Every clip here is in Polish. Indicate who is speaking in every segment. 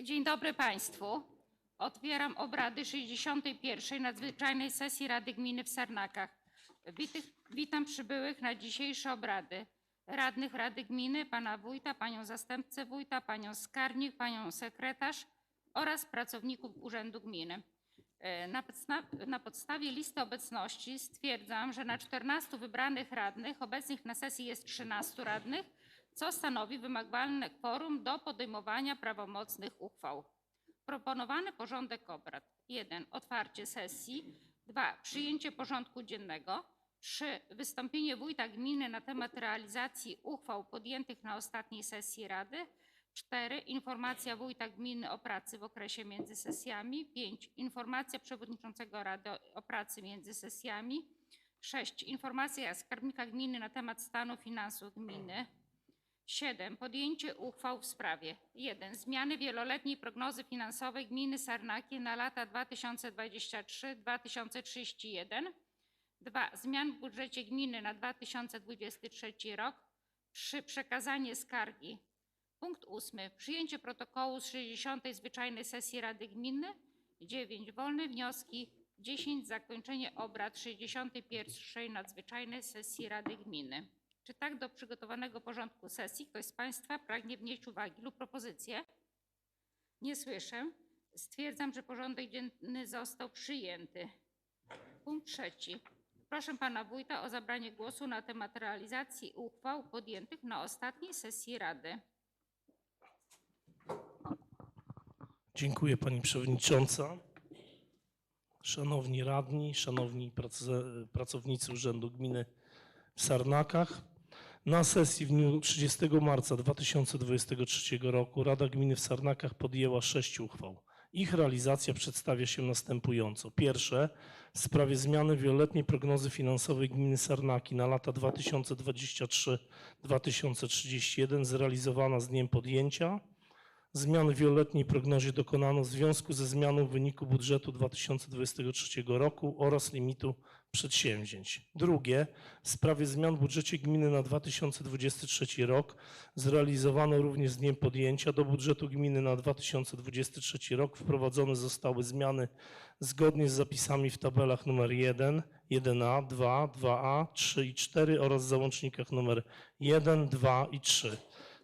Speaker 1: Dzień dobry Państwu. Otwieram obrady 61. Nadzwyczajnej sesji Rady Gminy w Sarnakach. Witych, witam przybyłych na dzisiejsze obrady. Radnych Rady Gminy, pana wójta, panią zastępcę wójta, panią skarbnik, panią sekretarz oraz pracowników Urzędu Gminy. E, Na, na podstawie listy obecności stwierdzam, że na 14 wybranych radnych obecnych na sesji jest 13 radnych, co stanowi wymagalne kworum do podejmowania prawomocnych uchwał. Proponowany porządek obrad. 1. Otwarcie sesji. 2. Przyjęcie porządku dziennego. 3. Wystąpienie wójta gminy na temat realizacji uchwał podjętych na ostatniej sesji Rady. 4. Informacja wójta gminy o pracy w okresie między sesjami. 5. Informacja przewodniczącego Rady o- pracy między sesjami. 6. Informacja skarbnika gminy na temat stanu finansów gminy. 7. Podjęcie uchwał w sprawie 1. Zmiany wieloletniej prognozy finansowej gminy Sarnaki na lata 2023-2031. 2. Zmian w budżecie gminy na 2023 rok. 3. Przekazanie skargi. Punkt 8. Przyjęcie protokołu z 60. zwyczajnej sesji Rady Gminy. 9. Wolne wnioski. 10. Zakończenie obrad 61. nadzwyczajnej sesji Rady Gminy. Czy tak do przygotowanego porządku sesji ktoś z Państwa pragnie wnieść uwagi lub propozycje? Nie słyszę. Stwierdzam, że porządek dzienny został przyjęty. Punkt trzeci. Proszę Pana Wójta o zabranie głosu na temat realizacji uchwał podjętych na ostatniej sesji Rady.
Speaker 2: Dziękuję Pani Przewodnicząca. Szanowni radni, szanowni pracownicy Urzędu Gminy w Sarnakach. Na sesji w dniu 30 marca 2023 roku Rada Gminy w Sarnakach podjęła sześć uchwał. Ich realizacja przedstawia się następująco. Pierwsze, w sprawie zmiany wieloletniej prognozy finansowej gminy Sarnaki na lata 2023-2031 zrealizowana z dniem podjęcia. Zmiany w wieloletniej prognozie dokonano w związku ze zmianą wyniku budżetu 2023 roku oraz limitu przedsięwzięć. Drugie, w sprawie zmian w budżecie gminy na 2023 rok zrealizowano również z dniem podjęcia do budżetu gminy na 2023 rok wprowadzone zostały zmiany zgodnie z zapisami w tabelach nr 1, 1a, 2, 2a, 3 i 4 oraz załącznikach nr 1, 2 i 3.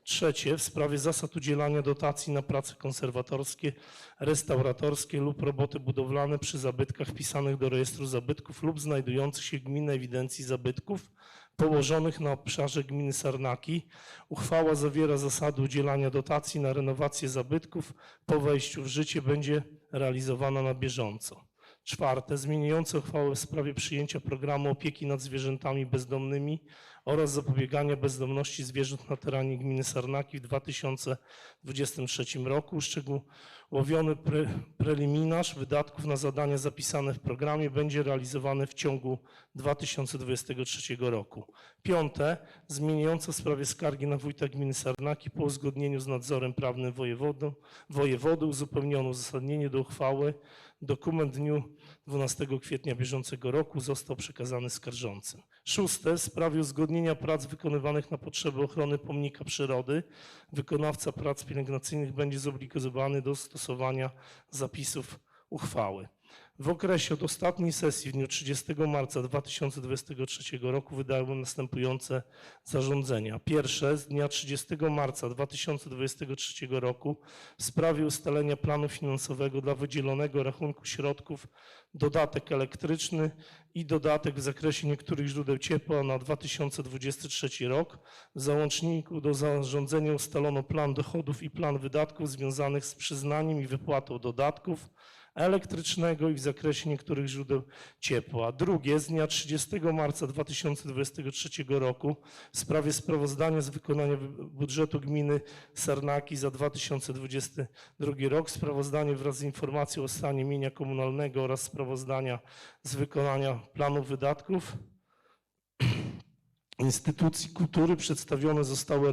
Speaker 2: Trzecie, w sprawie zasad udzielania dotacji na prace konserwatorskie, restauratorskie lub roboty budowlane przy zabytkach wpisanych do rejestru zabytków lub znajdujących się w gminnej ewidencji zabytków położonych na obszarze gminy Sarnaki. Uchwała zawiera zasady udzielania dotacji na renowację zabytków. Po wejściu w życie będzie realizowana na bieżąco. Czwarte, zmieniające uchwałę w sprawie przyjęcia programu opieki nad zwierzętami bezdomnymi oraz zapobiegania bezdomności zwierząt na terenie gminy Sarnaki w 2023 roku. Uszczegółowiony pre, preliminarz wydatków na zadania zapisane w programie będzie realizowany w ciągu 2023 roku. Piąte, zmieniające w sprawie skargi na wójta gminy Sarnaki po uzgodnieniu z nadzorem prawnym wojewodą, wojewody uzupełniono uzasadnienie do uchwały. Dokument w dniu 12 kwietnia bieżącego roku został przekazany skarżącym. Szóste, w sprawie uzgodnienia prac wykonywanych na potrzeby ochrony pomnika przyrody, wykonawca prac pielęgnacyjnych będzie zobligowany do stosowania zapisów uchwały. W okresie od ostatniej sesji w dniu 30 marca 2023 roku wydałem następujące zarządzenia. Pierwsze z dnia 30 marca 2023 roku w sprawie ustalenia planu finansowego dla wydzielonego rachunku środków dodatek elektryczny i dodatek w zakresie niektórych źródeł ciepła na 2023 rok. W załączniku do zarządzenia ustalono plan dochodów i plan wydatków związanych z przyznaniem i wypłatą dodatków elektrycznego i w zakresie niektórych źródeł ciepła. Drugie z dnia 30 marca 2023 roku w sprawie sprawozdania z wykonania wy- budżetu gminy Sarnaki za 2022 rok. Sprawozdanie wraz z informacją o stanie mienia komunalnego oraz sprawozdania z wykonania planu wydatków instytucji kultury przedstawione zostały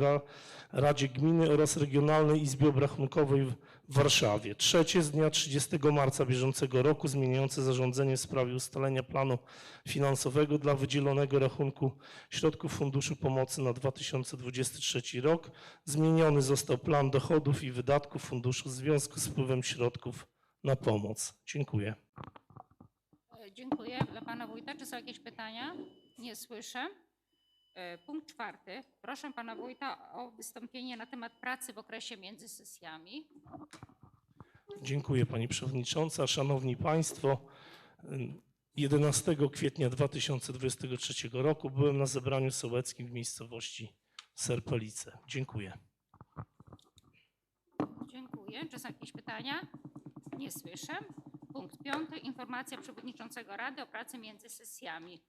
Speaker 2: Radzie Gminy oraz Regionalnej Izbie Obrachunkowej w Warszawie. Trzecie z dnia 30 marca bieżącego roku zmieniające zarządzenie w sprawie ustalenia planu finansowego dla wydzielonego rachunku środków Funduszu Pomocy na 2023 rok. Zmieniony został plan dochodów i wydatków funduszu w związku z wpływem środków na pomoc. Dziękuję.
Speaker 1: Dziękuję dla pana wójta. Czy są jakieś pytania? Nie słyszę. E, Punkt czwarty. Proszę pana wójta o wystąpienie na temat pracy w okresie między sesjami.
Speaker 2: Dziękuję Pani Przewodnicząca. Szanowni Państwo, 11 kwietnia 2023 roku byłem na zebraniu sołeckim w miejscowości Serpelice. Dziękuję.
Speaker 1: Dziękuję. Czy są jakieś pytania? Nie słyszę. Punkt piąty. Informacja przewodniczącego Rady o pracy między sesjami.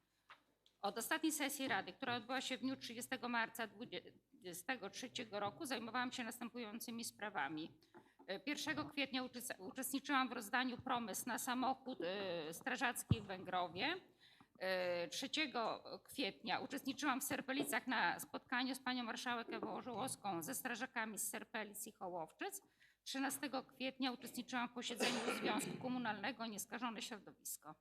Speaker 1: Od ostatniej sesji Rady, która odbyła się w dniu 30 marca 2023 roku, zajmowałam się następującymi sprawami. E, 1 kwietnia uczes- uczestniczyłam w rozdaniu promes na samochód e, strażacki w Węgrowie. E, 3 kwietnia uczestniczyłam w Serpelicach na spotkaniu z panią marszałek Ewą Żołowską ze strażakami z Serpelic i Hołowczyc. 13 kwietnia uczestniczyłam w posiedzeniu Związku Komunalnego Nieskażone Środowisko.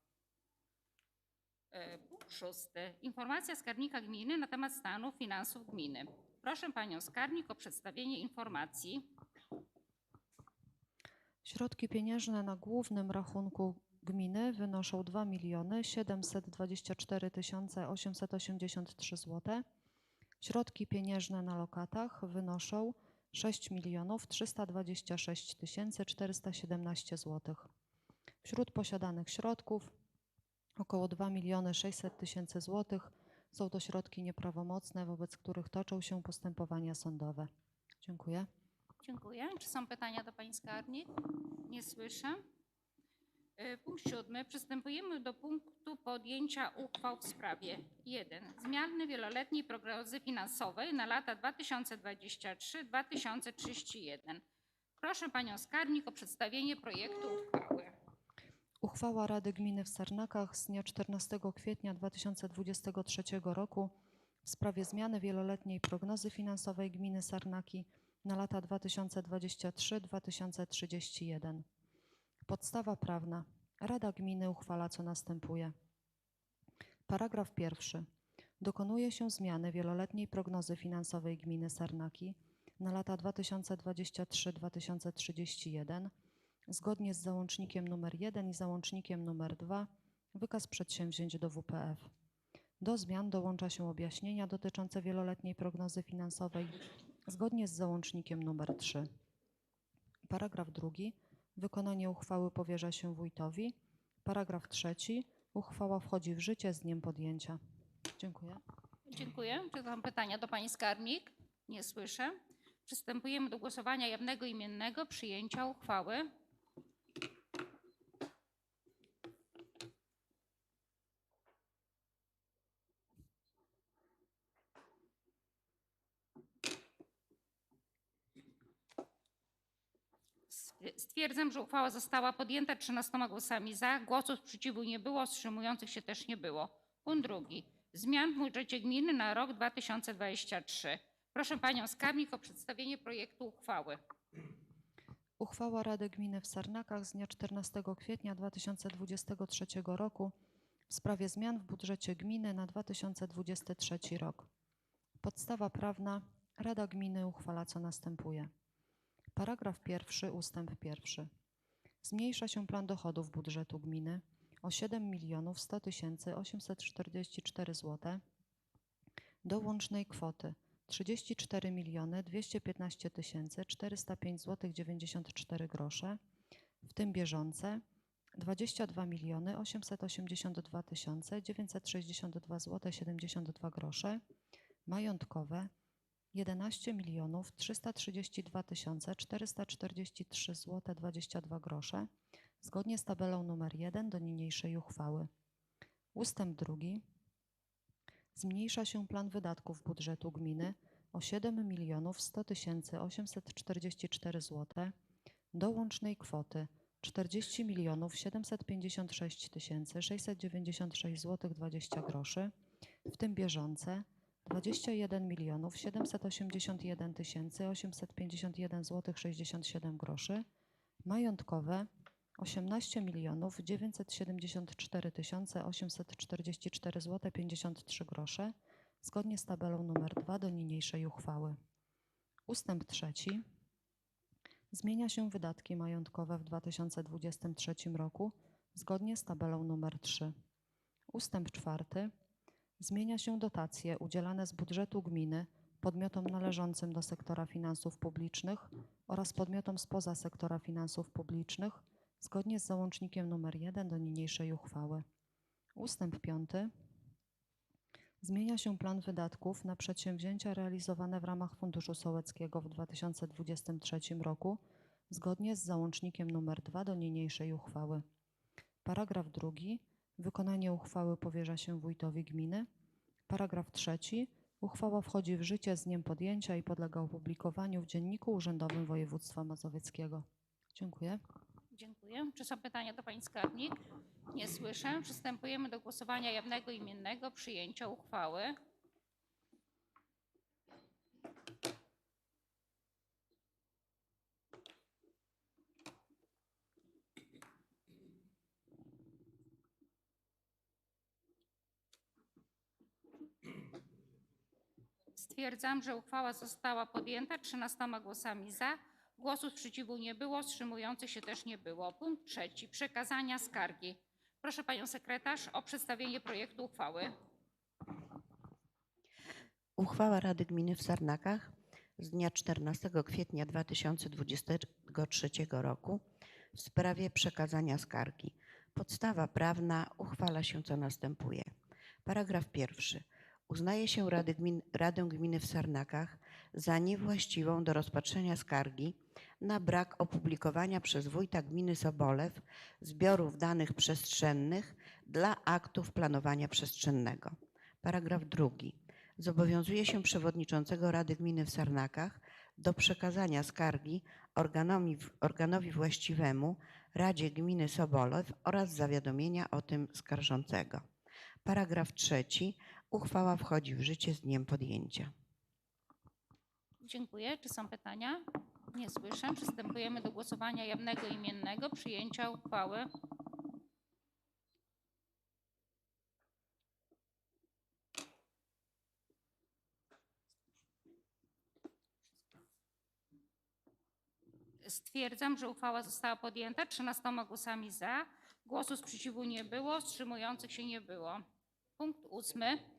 Speaker 1: E, Punkt szósty. Informacja skarbnika gminy na temat stanu finansów gminy. Proszę panią skarbnik o przedstawienie informacji.
Speaker 3: Środki pieniężne na głównym rachunku gminy wynoszą 2 miliony 724 883 zł. Środki pieniężne na lokatach wynoszą 6 milionów 326 417 zł. Wśród posiadanych środków około 2 miliony 600 tysięcy złotych są to środki nieprawomocne, wobec których toczą się postępowania sądowe. Dziękuję.
Speaker 1: Dziękuję. Czy są pytania do pani skarbnik? Nie słyszę. E, Punkt siódmy. Przystępujemy do punktu podjęcia uchwał w sprawie 1. Zmiany wieloletniej prognozy finansowej na lata 2023-2031. Proszę panią skarbnik o przedstawienie projektu uchwały.
Speaker 3: Uchwała Rady Gminy w Sarnakach z dnia 14 kwietnia 2023 roku w sprawie zmiany wieloletniej prognozy finansowej gminy Sarnaki na lata 2023-2031. Podstawa prawna. Rada Gminy uchwala co następuje. Paragraf pierwszy. Dokonuje się zmiany wieloletniej prognozy finansowej gminy Sarnaki na lata 2023-2031 zgodnie z załącznikiem nr 1 i załącznikiem nr 2 wykaz przedsięwzięć do WPF. Do zmian dołącza się objaśnienia dotyczące wieloletniej prognozy finansowej zgodnie z załącznikiem nr 3. Paragraf drugi. Wykonanie uchwały powierza się wójtowi. Paragraf trzeci. Uchwała wchodzi w życie z dniem podjęcia. Dziękuję.
Speaker 1: Dziękuję. Czy są pytania do pani skarbnik? Nie słyszę. Przystępujemy do głosowania jawnego imiennego przyjęcia uchwały. Stwierdzam, że uchwała została podjęta 13 głosami za, głosów sprzeciwu nie było, wstrzymujących się też nie było. Punkt drugi. Zmian w budżecie gminy na rok 2023. Proszę panią skarbnik o przedstawienie projektu uchwały.
Speaker 3: Uchwała Rady Gminy w Sarnakach z dnia 14 kwietnia 2023 roku w sprawie zmian w budżecie gminy na 2023 rok. Podstawa prawna. Rada Gminy uchwala co następuje. Paragraf pierwszy ustęp pierwszy. Zmniejsza się plan dochodów budżetu gminy o 7 milionów 100 tysięcy 844 zł do łącznej kwoty 34 miliony 215 tysięcy 405 zł 94 grosze, w tym bieżące 22 miliony 882 tysiące 962 zł 72 grosze, majątkowe 11 milionów 332 tysiące 443 zł 22 grosze, zgodnie z tabelą numer 1 do niniejszej uchwały. Ustęp drugi. Zmniejsza się plan wydatków budżetu gminy o 7 milionów 100 tysięcy 844 zł do łącznej kwoty 40 milionów 756 tysięcy 696 zł 20 groszy, w tym bieżące 21 milionów 781 tysięcy 851 zł 67 groszy, majątkowe 18 milionów 974 tysiące 844 zł 53 grosze, zgodnie z tabelą nr 2 do niniejszej uchwały. Ustęp trzeci. Zmienia się wydatki majątkowe w 2023 roku zgodnie z tabelą nr 3. Ustęp czwarty. Zmienia się dotacje udzielane z budżetu gminy podmiotom należącym do sektora finansów publicznych oraz podmiotom spoza sektora finansów publicznych zgodnie z załącznikiem nr 1 do niniejszej uchwały. Ustęp piąty. Zmienia się plan wydatków na przedsięwzięcia realizowane w ramach Funduszu Sołeckiego w 2023 roku zgodnie z załącznikiem nr 2 do niniejszej uchwały. Paragraf drugi. Wykonanie uchwały powierza się wójtowi gminy. Paragraf trzeci. Uchwała wchodzi w życie z dniem podjęcia i podlega opublikowaniu w Dzienniku Urzędowym Województwa Mazowieckiego. Dziękuję.
Speaker 1: Dziękuję. Czy są pytania do pani skarbnik? Nie słyszę. Przystępujemy do głosowania jawnego i imiennego przyjęcia uchwały. Stwierdzam, że uchwała została podjęta 13 głosami za. Głosów sprzeciwu nie było, wstrzymujących się też nie było. Punkt trzeci. Przekazania skargi. Proszę panią sekretarz o przedstawienie projektu uchwały.
Speaker 4: Uchwała Rady Gminy w Sarnakach z dnia 14 kwietnia 2023 roku w sprawie przekazania skargi. Podstawa prawna uchwala się co następuje. Paragraf pierwszy. Uznaje się Rady Gmin, Radę Gminy w Sarnakach za niewłaściwą do rozpatrzenia skargi na brak opublikowania przez wójta gminy Sobolew zbiorów danych przestrzennych dla aktów planowania przestrzennego. Paragraf drugi. Zobowiązuje się przewodniczącego Rady Gminy w Sarnakach do przekazania skargi organowi, organowi właściwemu Radzie Gminy Sobolew oraz zawiadomienia o tym skarżącego. Paragraf trzeci. Uchwała wchodzi w życie z dniem podjęcia.
Speaker 1: Dziękuję. Czy są pytania? Nie słyszę. Przystępujemy do głosowania jawnego imiennego przyjęcia uchwały. Stwierdzam, że uchwała została podjęta 13 głosami za. Głosu sprzeciwu nie było, wstrzymujących się nie było. Punkt ósmy.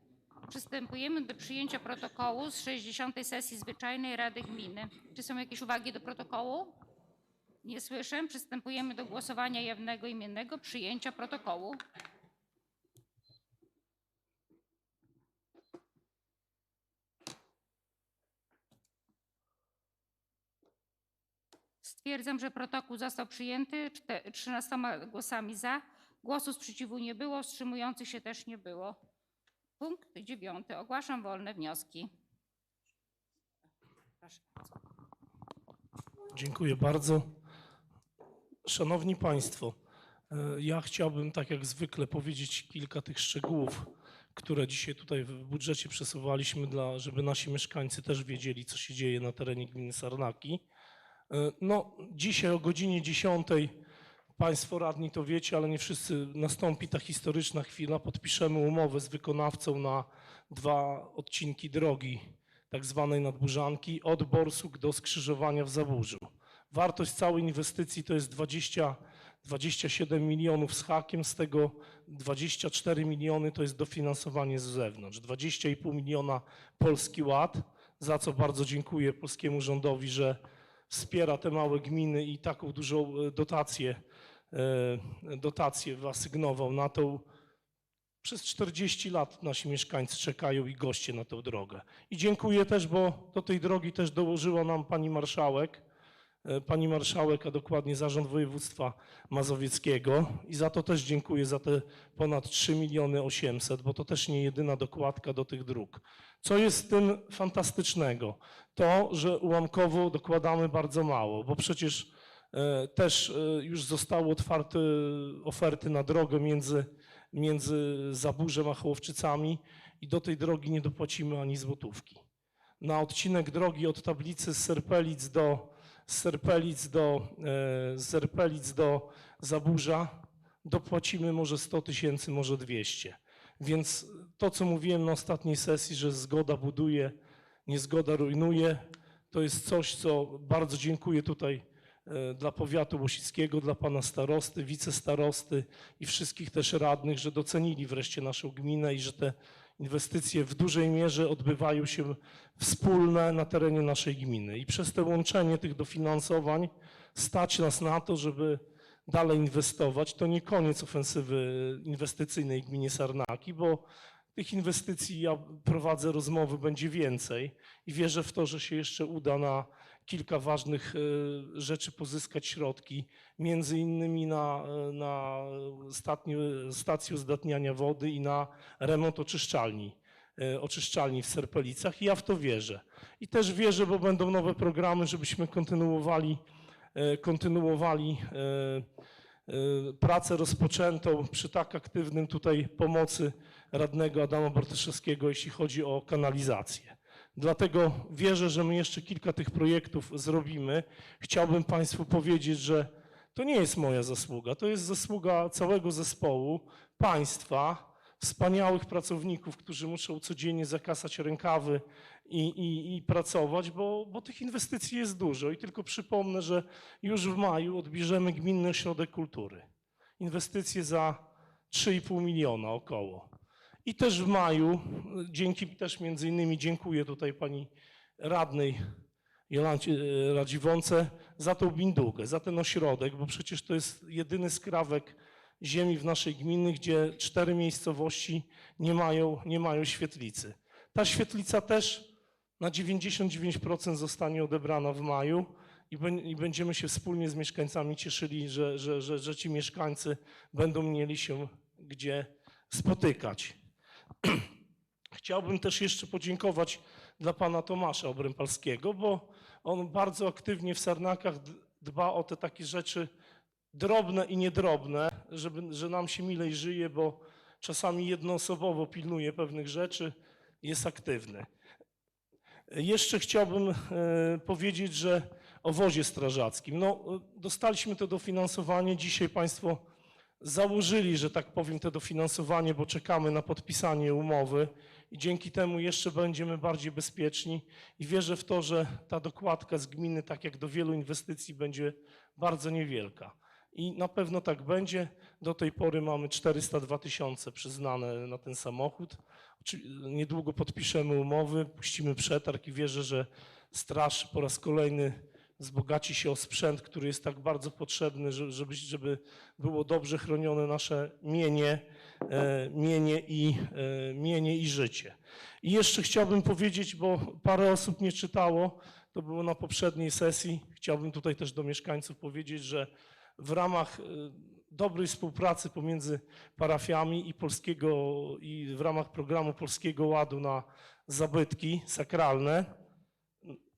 Speaker 1: Przystępujemy do przyjęcia protokołu z 60. sesji zwyczajnej Rady Gminy. Czy są jakieś uwagi do protokołu? Nie słyszę. Przystępujemy do głosowania jawnego imiennego przyjęcia protokołu. Stwierdzam, że protokół został przyjęty czte- 13 głosami za. Głosu sprzeciwu nie było, wstrzymujących się też nie było. Punkt dziewiąty. Ogłaszam wolne wnioski. Proszę bardzo.
Speaker 2: Dziękuję bardzo. Szanowni Państwo, e, ja chciałbym tak jak zwykle powiedzieć kilka tych szczegółów, które dzisiaj tutaj w budżecie przesuwaliśmy, dla, żeby nasi mieszkańcy też wiedzieli, co się dzieje na terenie gminy Sarnaki. E, No, dzisiaj o godzinie 10 Państwo radni to wiecie, ale nie wszyscy, nastąpi ta historyczna chwila. Podpiszemy umowę z wykonawcą na dwa odcinki drogi, tak zwanej nadburzanki, od Borsuk do skrzyżowania w Zaburzu. Wartość całej inwestycji to jest 20, 27 milionów z hakiem, z tego 24 miliony to jest dofinansowanie z zewnątrz. 20,5 miliona Polski Ład, za co bardzo dziękuję polskiemu rządowi, że wspiera te małe gminy i taką dużą e, dotację, dotację wyasygnował na tą. Przez 40 lat nasi mieszkańcy czekają i goście na tę drogę. I dziękuję też, bo do tej drogi też dołożyła nam pani marszałek, e, pani marszałek, a dokładnie Zarząd Województwa Mazowieckiego i za to też dziękuję za te ponad 3 miliony 800, bo to też nie jedyna dokładka do tych dróg. Co jest w tym fantastycznego? To, że ułamkowo dokładamy bardzo mało, bo przecież e, też e, już zostały otwarte oferty na drogę między, między Zaburzem a Hołowczycami i do tej drogi nie dopłacimy ani złotówki. Na odcinek drogi od tablicy z Serpelic do, z Serpelic do, e, z Serpelic do Zaburza dopłacimy może 100 tysięcy, może 200. Więc to, co mówiłem na ostatniej sesji, że zgoda buduje, niezgoda rujnuje, to jest coś, co bardzo dziękuję tutaj e, dla powiatu łosickiego, dla pana starosty, wicestarosty i wszystkich też radnych, że docenili wreszcie naszą gminę i że te inwestycje w dużej mierze odbywają się wspólne na terenie naszej gminy. I przez te łączenie tych dofinansowań stać nas na to, żeby dalej inwestować. To nie koniec ofensywy inwestycyjnej gminie Sarnaki, bo tych inwestycji ja prowadzę rozmowy, będzie więcej i wierzę w to, że się jeszcze uda na kilka ważnych e, rzeczy pozyskać środki, między innymi na, e, na statniu, stację uzdatniania wody i na remont oczyszczalni, e, oczyszczalni w Serpelicach i ja w to wierzę. I też wierzę, bo będą nowe programy, żebyśmy kontynuowali, kontynuowali pracę rozpoczętą przy tak aktywnym tutaj pomocy radnego Adama Bartoszewskiego, jeśli chodzi o kanalizację. Dlatego wierzę, że my jeszcze kilka tych projektów zrobimy. Chciałbym Państwu powiedzieć, że to nie jest moja zasługa, to jest zasługa całego zespołu, państwa, wspaniałych pracowników, którzy muszą codziennie zakasać rękawy i, i, i pracować, bo, bo tych inwestycji jest dużo. I tylko przypomnę, że już w maju odbierzemy Gminny Ośrodek Kultury. Inwestycje za 3,5 miliona około. I też w maju, dzięki też między innymi dziękuję tutaj pani radnej Jolancie e, Radziwące za tą bindugę, za ten ośrodek, bo przecież to jest jedyny skrawek ziemi w naszej gminy, gdzie cztery miejscowości nie mają, nie mają świetlicy. Ta świetlica też na 99% zostanie odebrana w maju i, bę- i będziemy się wspólnie z mieszkańcami cieszyli, że, że, że, że ci mieszkańcy będą mieli się gdzie spotykać. Chciałbym też jeszcze podziękować dla pana Tomasza Obrępalskiego, bo on bardzo aktywnie w Sarnakach dba o te takie rzeczy drobne i niedrobne, żeby, że nam się milej żyje, bo czasami jednoosobowo pilnuje pewnych rzeczy, jest aktywny. Jeszcze chciałbym e, powiedzieć, że o wozie strażackim. No, e, dostaliśmy to dofinansowanie. Dzisiaj Państwo założyli, że tak powiem, to dofinansowanie, bo czekamy na podpisanie umowy i dzięki temu jeszcze będziemy bardziej bezpieczni i wierzę w to, że ta dokładka z gminy, tak jak do wielu inwestycji, będzie bardzo niewielka. I na pewno tak będzie. Do tej pory mamy 402 tysiące przyznane na ten samochód. Niedługo podpiszemy umowy, puścimy przetarg i wierzę, że straż po raz kolejny wzbogaci się o sprzęt, który jest tak bardzo potrzebny, że- żeby, żeby było dobrze chronione nasze mienie, e, mienie, i, e, mienie i życie. I jeszcze chciałbym powiedzieć, bo parę osób nie czytało, to było na poprzedniej sesji, chciałbym tutaj też do mieszkańców powiedzieć, że w ramach e, dobrej współpracy pomiędzy parafiami i polskiego i w ramach programu Polskiego Ładu na zabytki sakralne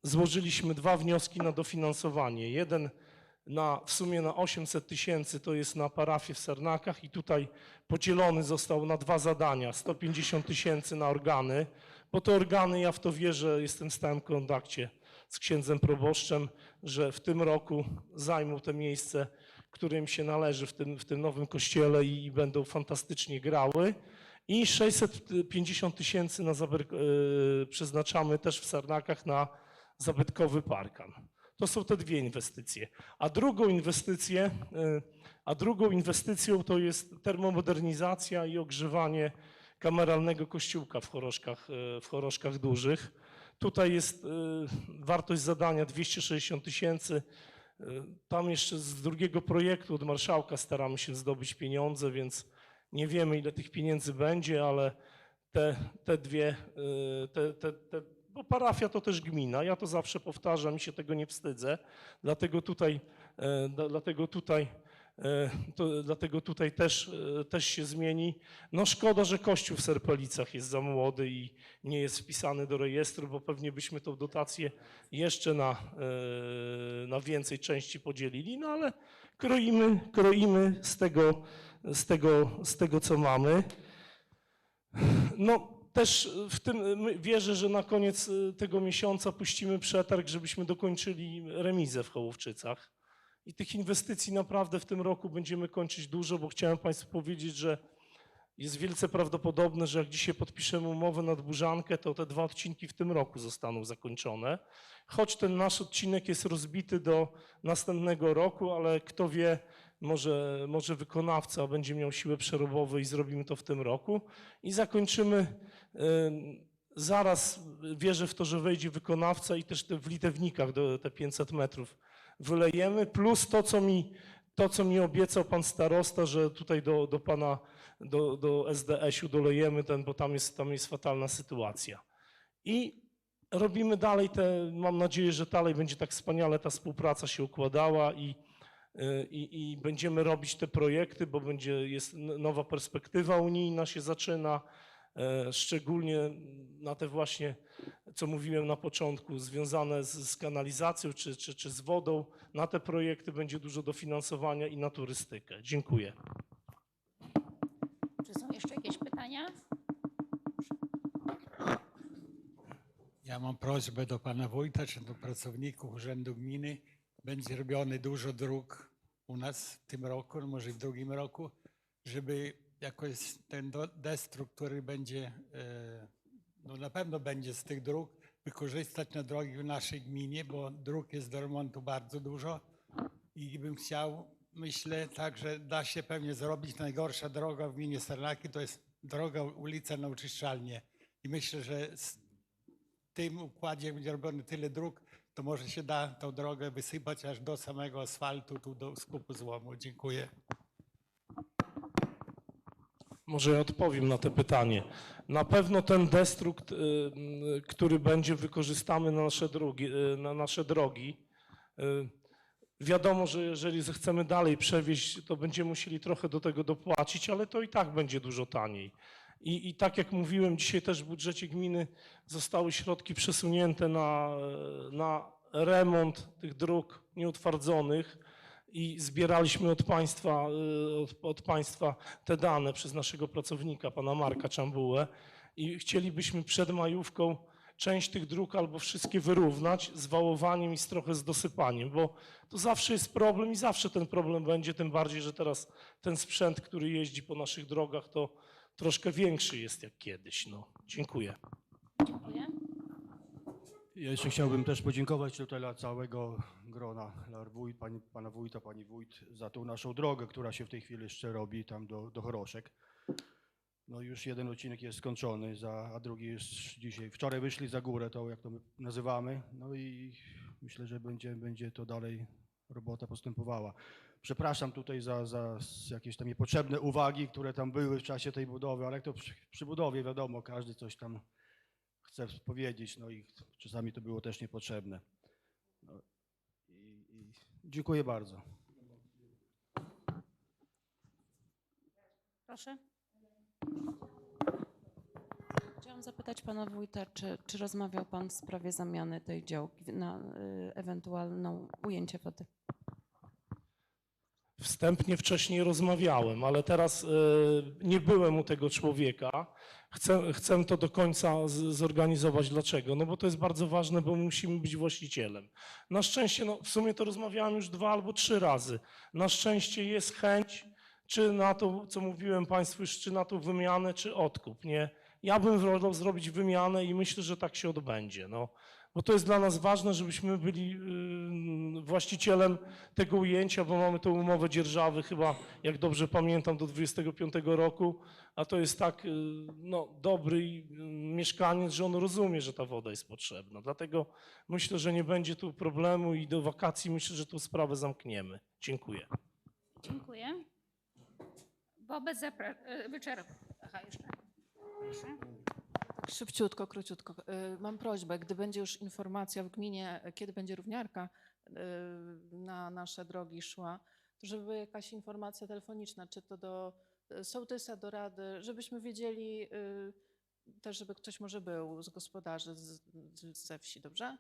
Speaker 2: złożyliśmy dwa wnioski na dofinansowanie. Jeden na, w sumie na 800 tysięcy to jest na parafię w Sarnakach i tutaj podzielony został na dwa zadania. 150 tysięcy na organy, bo te organy, ja w to wierzę, jestem w stałym kontakcie z księdzem proboszczem, że w tym roku zajmą te miejsce, które im się należy w tym, w tym nowym kościele i, będą fantastycznie grały. I 650 tysięcy na e, przeznaczamy też w Sarnakach na zabytkowy parkan. To są te dwie inwestycje. A drugą inwestycję, e, a drugą inwestycją to jest termomodernizacja i ogrzewanie kameralnego kościółka w Choroszkach, e, w Choroszkach Dużych. Tutaj jest e, wartość zadania 260 tysięcy. Tam jeszcze z drugiego projektu od marszałka staramy się zdobyć pieniądze, więc nie wiemy ile tych pieniędzy będzie, ale te, te dwie, te, te, te, bo parafia to też gmina, ja to zawsze powtarzam i się tego nie wstydzę, dlatego tutaj, e, dla- dlatego tutaj, e, to, dlatego tutaj też, e, też się zmieni. No szkoda, że kościół w Serpelicach jest za młody i nie jest wpisany do rejestru, bo pewnie byśmy tą dotację jeszcze na, na więcej części podzielili, no ale kroimy, kroimy z tego, z tego, z tego co mamy. No, też w tym my- wierzę, że na koniec y, tego miesiąca puścimy przetarg, żebyśmy dokończyli remizę w Hołowczycach. I tych inwestycji naprawdę w tym roku będziemy kończyć dużo, bo chciałem Państwu powiedzieć, że jest wielce prawdopodobne, że jak dzisiaj podpiszemy umowę nad Burzankę, to te dwa odcinki w tym roku zostaną zakończone. Choć ten nasz odcinek jest rozbity do następnego roku, ale kto wie, może, może wykonawca będzie miał siłę przerobowe i zrobimy to w tym roku. I zakończymy ym, zaraz, wierzę w to, że wejdzie wykonawca i też te w Litewnikach do, te 500 metrów wylejemy, plus to, co mi, to, co mi obiecał pan starosta, że tutaj do, do pana, do, do SDS-u dolejemy ten, bo tam jest, tam jest fatalna sytuacja. I robimy dalej te, mam nadzieję, że dalej będzie tak wspaniale ta współpraca się układała i, y, i, i będziemy robić te projekty, bo będzie, jest nowa perspektywa unijna się zaczyna, e, szczególnie na te właśnie, co mówiłem na początku, związane z, z kanalizacją czy, czy, czy z wodą. Na te projekty będzie dużo dofinansowania i na turystykę. Dziękuję.
Speaker 1: Czy są jeszcze jakieś pytania?
Speaker 5: Ja mam prośbę do pana wójta czy do pracowników Urzędu Gminy. Będzie robiony dużo dróg u nas w tym roku, no może w drugim roku, żeby jakoś ten destruk, który będzie, e, no na pewno będzie z tych dróg, wykorzystać na drogi w naszej gminie, bo dróg jest do remontu bardzo dużo i bym chciał, myślę tak, że da się pewnie zrobić. Najgorsza droga w gminie Sarnaki to jest droga ulica na Uczyszczalnię. I myślę, że z tym układzie będzie robiony tyle dróg, to może się da tą drogę wysypać aż do samego asfaltu, tu do skupu złomu. Dziękuję.
Speaker 2: Może odpowiem na to pytanie. Na pewno ten destrukt, y, który będzie wykorzystany na nasze drogi, y, na nasze drogi y, wiadomo, że jeżeli zechcemy dalej przewieźć, to będziemy musieli trochę do tego dopłacić, ale to i tak będzie dużo taniej. I, I tak jak mówiłem, dzisiaj też w budżecie gminy zostały środki przesunięte na, na remont tych dróg nieutwardzonych i zbieraliśmy od państwa, y, od, od państwa te dane przez naszego pracownika, pana Marka Czambułę. I chcielibyśmy przed majówką część tych dróg albo wszystkie wyrównać z wałowaniem i z trochę z dosypaniem, bo to zawsze jest problem i zawsze ten problem będzie, tym bardziej, że teraz ten sprzęt, który jeździ po naszych drogach, to troszkę większy jest jak kiedyś. No, dziękuję.
Speaker 1: Dziękuję.
Speaker 6: Ja jeszcze chciałbym też podziękować tutaj dla całego grona, dla wójt, pani, pana wójta, pani wójt, za tą naszą drogę, która się w tej chwili jeszcze robi tam do, do Choroszek. No już jeden odcinek jest skończony, za, a drugi jest dzisiaj. Wczoraj wyszli za górę, to jak to my nazywamy. No i myślę, że będzie, będzie to dalej robota postępowała. Przepraszam tutaj za, za jakieś tam niepotrzebne uwagi, które tam były w czasie tej budowy, ale jak to przy, przy budowie wiadomo, każdy coś tam chce powiedzieć, no i czasami to było też niepotrzebne. No, i, i dziękuję bardzo.
Speaker 1: Proszę.
Speaker 7: Chciałam zapytać pana wójta, czy, czy rozmawiał pan w sprawie zamiany tej działki na y, ewentualną ujęcie wody?
Speaker 2: Wstępnie wcześniej rozmawiałem, ale teraz e, nie byłem u tego człowieka. Chcę, chcę to do końca zorganizować. Dlaczego? No bo to jest bardzo ważne, bo musimy być właścicielem. Na szczęście, no w sumie to rozmawiałem już dwa albo trzy razy. Na szczęście jest chęć, czy na to, co mówiłem Państwu czy na tą wymianę, czy odkup. Nie? Ja bym wolał zrobić wymianę i myślę, że tak się odbędzie. No. Bo to jest dla nas ważne, żebyśmy byli yy, właścicielem tego ujęcia, bo mamy tą umowę dzierżawy chyba, jak dobrze pamiętam, do 25 roku, a to jest tak yy, no, dobry yy, mieszkaniec, że on rozumie, że ta woda jest potrzebna. Dlatego myślę, że nie będzie tu problemu i do wakacji myślę, że tą sprawę zamkniemy. Dziękuję.
Speaker 1: Dziękuję. Wobec zapra- wyczerp... Aha, jeszcze. Proszę.
Speaker 8: Szybciutko, króciutko. Y, Mam prośbę, gdy będzie już informacja w gminie, kiedy będzie równiarka y, na nasze drogi szła, to żeby jakaś informacja telefoniczna, czy to do y, sołtysa, do rady, żebyśmy wiedzieli też, żeby ktoś może był z gospodarzy z, ze wsi, dobrze?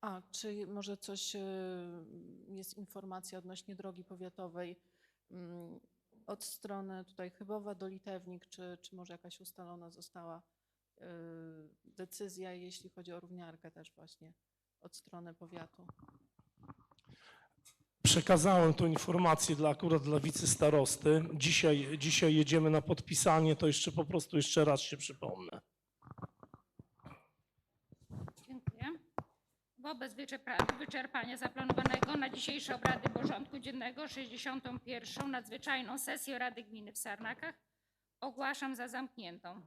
Speaker 8: A, czy może coś, jest informacja odnośnie drogi powiatowej, mm, od strony tutaj Chybowa do Litewnik, czy, czy może jakaś ustalona została y, decyzja, jeśli chodzi o równiarkę też właśnie od strony powiatu?
Speaker 2: Przekazałem tą informację dla, akurat dla wicestarosty. Dzisiaj, dzisiaj jedziemy na podpisanie, to jeszcze po prostu jeszcze raz się przypomnę.
Speaker 1: Dziękuję. Wobec wyczerpa- wyczerpania zaplanowanego na dzisiejsze obrady porządku dziennego 61. nadzwyczajną sesję Rady Gminy w Sarnakach ogłaszam za zamkniętą.